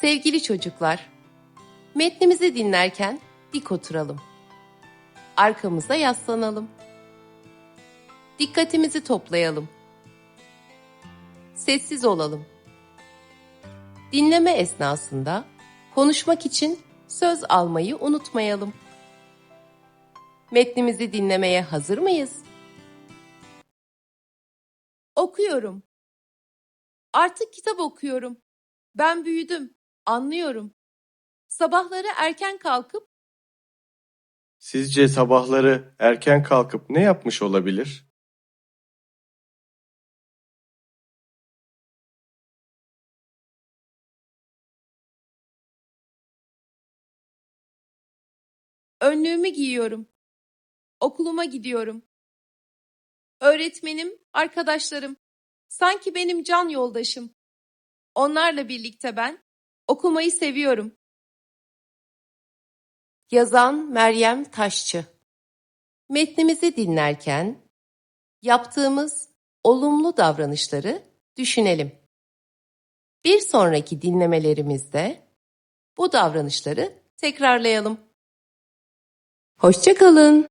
Sevgili çocuklar, metnimizi dinlerken dik oturalım. Arkamıza yaslanalım. Dikkatimizi toplayalım. Sessiz olalım. Dinleme esnasında konuşmak için söz almayı unutmayalım. Metnimizi dinlemeye hazır mıyız? Okuyorum. Artık kitap okuyorum. Ben büyüdüm, anlıyorum. Sabahları erken kalkıp Sizce sabahları erken kalkıp ne yapmış olabilir? önlüğümü giyiyorum. Okuluma gidiyorum. Öğretmenim, arkadaşlarım, sanki benim can yoldaşım. Onlarla birlikte ben okumayı seviyorum. Yazan Meryem Taşçı Metnimizi dinlerken yaptığımız olumlu davranışları düşünelim. Bir sonraki dinlemelerimizde bu davranışları tekrarlayalım. Hoşçakalın.